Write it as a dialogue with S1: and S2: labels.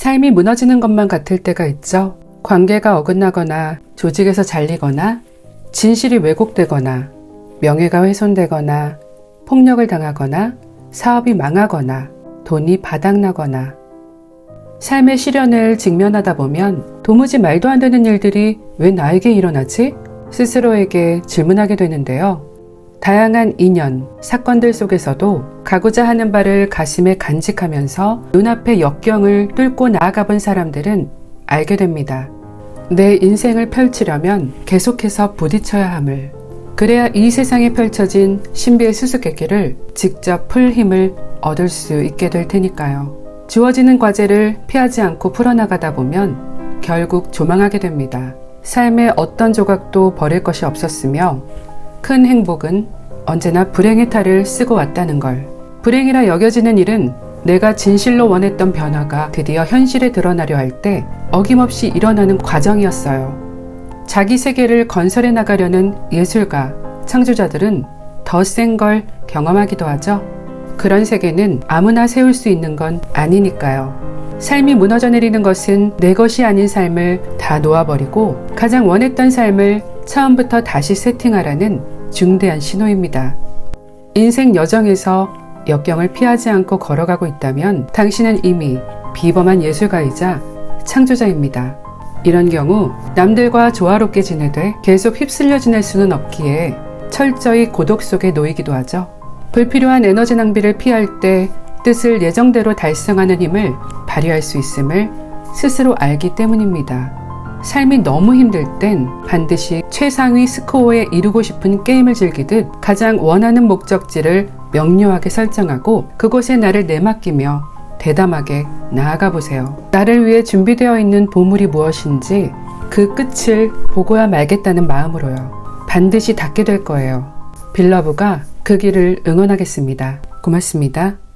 S1: 삶이 무너지는 것만 같을 때가 있죠. 관계가 어긋나거나 조직에서 잘리거나 진실이 왜곡되거나 명예가 훼손되거나 폭력을 당하거나 사업이 망하거나 돈이 바닥나거나 삶의 시련을 직면하다 보면 도무지 말도 안 되는 일들이 왜 나에게 일어나지? 스스로에게 질문하게 되는데요. 다양한 인연, 사건들 속에서도 가고자 하는 바를 가슴에 간직하면서 눈앞의 역경을 뚫고 나아가 본 사람들은 알게 됩니다. 내 인생을 펼치려면 계속해서 부딪혀야 함을. 그래야 이 세상에 펼쳐진 신비의 수수께끼를 직접 풀 힘을 얻을 수 있게 될 테니까요. 주어지는 과제를 피하지 않고 풀어나가다 보면 결국 조망하게 됩니다. 삶의 어떤 조각도 버릴 것이 없었으며 큰 행복은 언제나 불행의 탈을 쓰고 왔다는 걸. 불행이라 여겨지는 일은 내가 진실로 원했던 변화가 드디어 현실에 드러나려 할 때 어김없이 일어나는 과정이었어요. 자기 세계를 건설해 나가려는 예술가, 창조자들은 더 센 걸 경험하기도 하죠. 그런 세계는 아무나 세울 수 있는 건 아니니까요. 삶이 무너져 내리는 것은 내 것이 아닌 삶을 다 놓아버리고 가장 원했던 삶을 처음부터 다시 세팅하라는 중대한 신호입니다. 인생 여정에서 역경을 피하지 않고 걸어가고 있다면 당신은 이미 비범한 예술가이자 창조자입니다. 이런 경우 남들과 조화롭게 지내되 계속 휩쓸려 지낼 수는 없기에 철저히 고독 속에 놓이기도 하죠. 불필요한 에너지 낭비를 피할 때 뜻을 예정대로 달성하는 힘을 발휘할 수 있음을 스스로 알기 때문입니다. 삶이 너무 힘들 땐 반드시 최상위 스코어에 이루고 싶은 게임을 즐기듯 가장 원하는 목적지를 명료하게 설정하고 그곳에 나를 내맡기며 대담하게 나아가 보세요. 나를 위해 준비되어 있는 보물이 무엇인지 그 끝을 보고야 말겠다는 마음으로요. 반드시 닿게 될 거예요. 빌러브가 그 길을 응원하겠습니다. 고맙습니다.